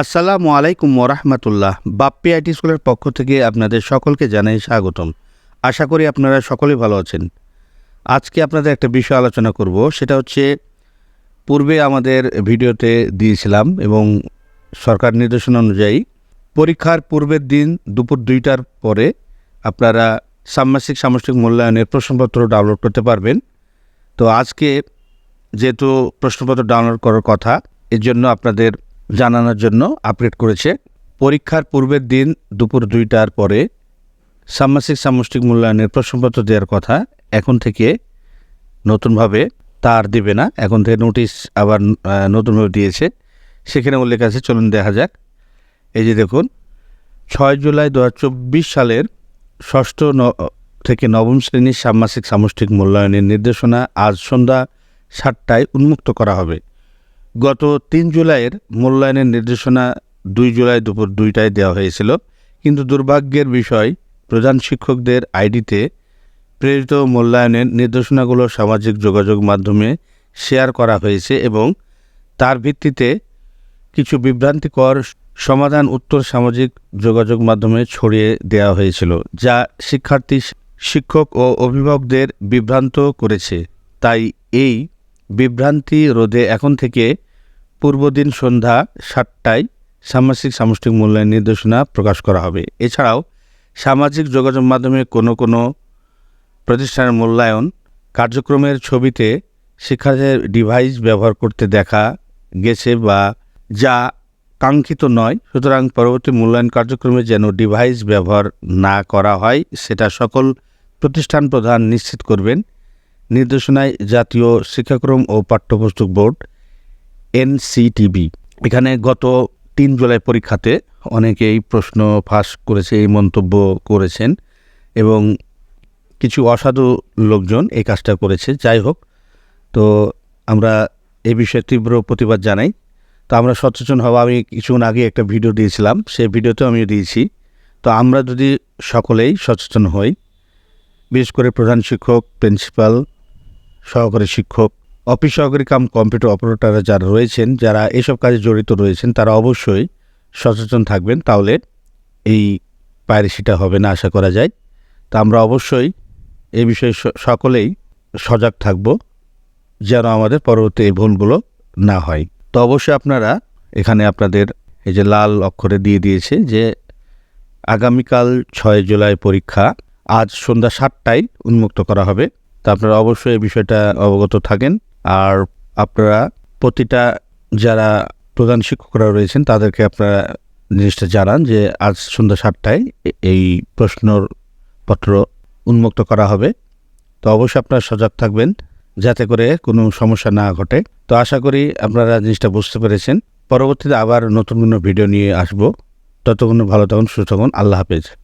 আসসালামু আলাইকুম ওরহমতুল্লাহ বাপ্পি আইটি স্কুলের পক্ষ থেকে আপনাদের সকলকে জানাই স্বাগতম। আশা করি আপনারা সকলেই ভালো আছেন। আজকে আপনাদের একটা বিষয় আলোচনা করব, সেটা হচ্ছে পূর্বে আমাদের ভিডিওতে দিয়েছিলাম এবং সরকার নির্দেশনা অনুযায়ী পরীক্ষার পূর্বের দিন দুপুর দুইটার পরে আপনারা ষান্মাসিক সামষ্টিক মূল্যায়নের প্রশ্নপত্র ডাউনলোড করতে পারবেন। তো আজকে যেহেতু প্রশ্নপত্র ডাউনলোড করার কথা এর জন্য আপনাদের জানানোর জন্য আপডেট করেছে। পরীক্ষার পূর্বের দিন দুপুর দুইটার পরে ষান্মাসিক সামষ্টিক মূল্যায়নের প্রশ্নপত্র দেওয়ার কথা এখন থেকে নতুনভাবে তার দিবে না। এখন থেকে নোটিশ আবার নতুনভাবে দিয়েছে। সেখানে উল্লেখ আছে, চলুন দেখা যাক। এই যে দেখুন, ছয় জুলাই দুহাজার চব্বিশ সালের ষষ্ঠ থেকে নবম শ্রেণির ষান্মাসিক সামষ্টিক মূল্যায়নের নির্দেশনা আজ সন্ধ্যা সাতটায় উন্মুক্ত করা হবে। গত তিন জুলাইয়ের মূল্যায়নের নির্দেশনা দুই জুলাই দুপুর দুইটায় দেওয়া হয়েছিল। কিন্তু দুর্ভাগ্যের বিষয়, প্রধান শিক্ষকদের আইডিতে প্রেরিত মূল্যায়নের নির্দেশনাগুলো সামাজিক যোগাযোগ মাধ্যমে শেয়ার করা হয়েছে এবং তার ভিত্তিতে কিছু বিভ্রান্তিকর সমাধান উত্তর সামাজিক যোগাযোগ মাধ্যমে ছড়িয়ে দেওয়া হয়েছিল, যা শিক্ষার্থী, শিক্ষক ও অভিভাবকদের বিভ্রান্ত করেছে। তাই এই বিভ্রান্তি রোধে এখন থেকে পূর্বদিন সন্ধ্যা সাতটায় সামাজিক সামষ্টিক মূল্যায়ন নির্দেশনা প্রকাশ করা হবে। এছাড়াও সামাজিক যোগাযোগ মাধ্যমে কোনো কোনো প্রতিষ্ঠানের মূল্যায়ন কার্যক্রমের ছবিতে শিক্ষার্থীদের ডিভাইস ব্যবহার করতে দেখা গেছে বা যা কাঙ্ক্ষিত নয়। সুতরাং পরবর্তী মূল্যায়ন কার্যক্রমে যেন ডিভাইস ব্যবহার না করা হয়, সেটা সকল প্রতিষ্ঠান প্রধান নিশ্চিত করবেন। নির্দেশনায় জাতীয় শিক্ষাক্রম ও পাঠ্যপুস্তক বোর্ড এনসিটিবি। এখানে গত তিন জুলাই পরীক্ষাতে অনেকেই প্রশ্ন ফাঁস করেছে, এই মন্তব্য করেছেন এবং কিছু অসাধু লোকজন এই কাজটা করেছে। যাই হোক, তো আমরা এই বিষয়ে তীব্র প্রতিবাদ জানাই। তো আমরা সচেতন হওয়া, আমি কিছুক্ষণ আগে একটা ভিডিও দিয়েছিলাম, সেই ভিডিওতেও আমি দিয়েছি। তো আমরা যদি সকলেই সচেতন হই, বিশেষ করে প্রধান শিক্ষক, প্রিন্সিপাল, সহকারী শিক্ষক অফিস সহকারী কাম কম্পিউটার অপারেটররা যারা রয়েছেন, যারা এসব কাজে জড়িত রয়েছেন, তারা অবশ্যই সচেতন থাকবেন। তাহলে এই পাইরেসিটা হবে না, আশা করা যায়। তা আমরা অবশ্যই এই বিষয়ে সকলেই সজাগ থাকব, যেন আমাদের পরবর্তী এই ভুলগুলো না হয়। তো অবশ্যই আপনারা এখানে আপনাদের এই যে লাল অক্ষরে দিয়ে দিয়েছে যে, আগামীকাল ছয় জুলাই পরীক্ষা, আজ সন্ধ্যা সাতটায় উন্মুক্ত করা হবে। তা আপনারা অবশ্যই এই বিষয়টা অবগত থাকেন। আর আপনারা প্রতিটা যারা প্রধান শিক্ষকরা রয়েছেন, তাদেরকে আপনারা জিনিসটা জানান যে আজ সন্ধ্যা সাতটায় এই প্রশ্নর পত্র উন্মুক্ত করা হবে। তো অবশ্যই আপনারা সজাগ থাকবেন যাতে করে কোনো সমস্যা না ঘটে। তো আশা করি আপনারা জিনিসটা বুঝতে পেরেছেন। পরবর্তীতে আবার নতুন কোনো ভিডিও নিয়ে আসব। ততক্ষণ ভালো থাকুন, সুস্থ থাকুন। আল্লাহ হাফেজ।